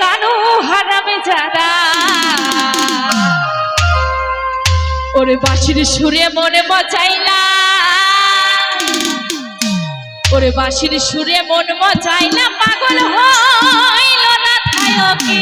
কানো হারামে যারা? ওরে বাঁশির সুরে মনে মচাইলা ওরে বাঁশির সুরে মন মচাইলা পাগল হইল না থায়কে।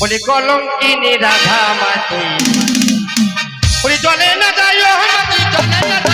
বলি কলঙ্কিনী রাধা মাতি বলি জলে না যাই মাতি জলে না